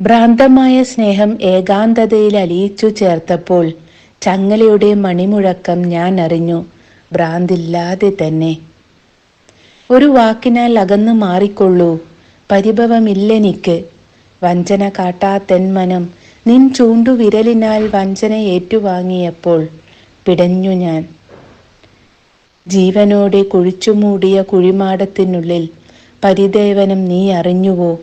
ഭ്രാന്തമായ സ്നേഹം ഏകാന്തതയിൽ അലിയിച്ചു ചേർത്തപ്പോൾ ചങ്ങലയുടെ മണിമുഴക്കം ഞാൻ അറിഞ്ഞു ഭ്രാന്തില്ലാതെ തന്നെ. ഒരു വാക്കിനാൽ അകന്നു മാറിക്കൊള്ളൂ പരിഭവമില്ലെനിക്ക്. വഞ്ചന കാട്ടാത്തെന്മനം നിൻ ചൂണ്ടുവിരലിനാൽ വഞ്ചന ഏറ്റുവാങ്ങിയപ്പോൾ പിടഞ്ഞു ഞാൻ. ജീവനോടെ കുഴിച്ചുമൂടിയ കുഴിമാടത്തിനുള്ളിൽ പരിദേവനം നീ അറിഞ്ഞുവോ?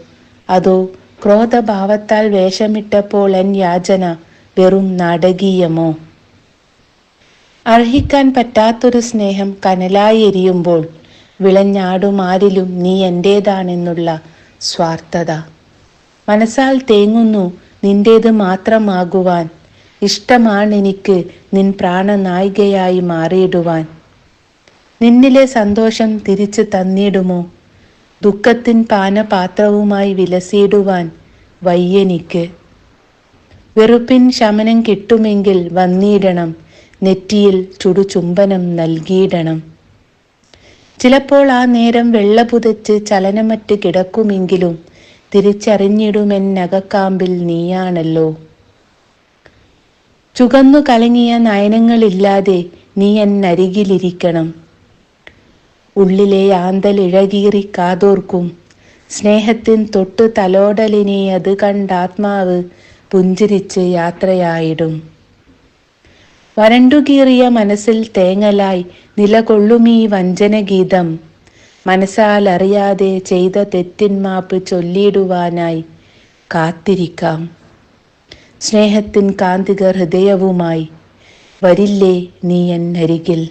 അതോ ക്രോധഭാവത്താൽ വേഷമിട്ടപ്പോൾ എൻ യാചന വെറും നാടകീയമോ? അർഹിക്കാൻ പറ്റാത്തൊരു സ്നേഹം കനലായി എരിയുമ്പോൾ വിളഞ്ഞാടുമാരിലും നീ എന്റേതാണെന്നുള്ള സ്വാർത്ഥത. മനസ്സാൽ തേങ്ങുന്നു നിന്റേത് മാത്രമാകുവാൻ. ഇഷ്ടമാണ് എനിക്ക് നിൻ പ്രാണനായികയായി മാറിയിടുവാൻ. നിന്നിലെ സന്തോഷം തിരിച്ചു തന്നിടുമോ? ദുഃഖത്തിൻ പാനപാത്രവുമായി വിലസിയിടുവാൻ വയ്യെനിക്ക്. വെറുപ്പിൻ ശമനം കിട്ടുമെങ്കിൽ വന്നിടണം നെറ്റിയിൽ ചുടുചുംബനം നൽകിയിടണം. ചിലപ്പോൾ ആ നേരം വെള്ള പുതച്ച് ചലനമറ്റ് കിടക്കുമെങ്കിലും തിരിച്ചറിഞ്ഞിടുമെന്നകക്കാമ്പിൽ നീയാണല്ലോ. ചുകന്നു കലങ്ങിയ നയനങ്ങളില്ലാതെ നീ എന്നരികിലിരിക്കണം. ഉള്ളിലെ ആന്തൽ ഇഴകീറി കാതോർക്കും. സ്നേഹത്തിൻ തൊട്ടു തലോടലിനെ അത് കണ്ടാത്മാവ് പുഞ്ചിരിച്ച് യാത്രയായിടും. വരണ്ടുകീറിയ മനസ്സിൽ തേങ്ങലായി നിലകൊള്ളുമീ വഞ്ചനഗീതം. മനസ്സാൽ അറിയാതെ ചെയ്ത തെറ്റിന്മാപ്പ് ചൊല്ലിയിടുവാനായി കാത്തിരിക്കാം. സ്നേഹത്തിൻ കാന്തിക ഹൃദയവുമായി വരില്ലേ നീ എന്നരികിൽ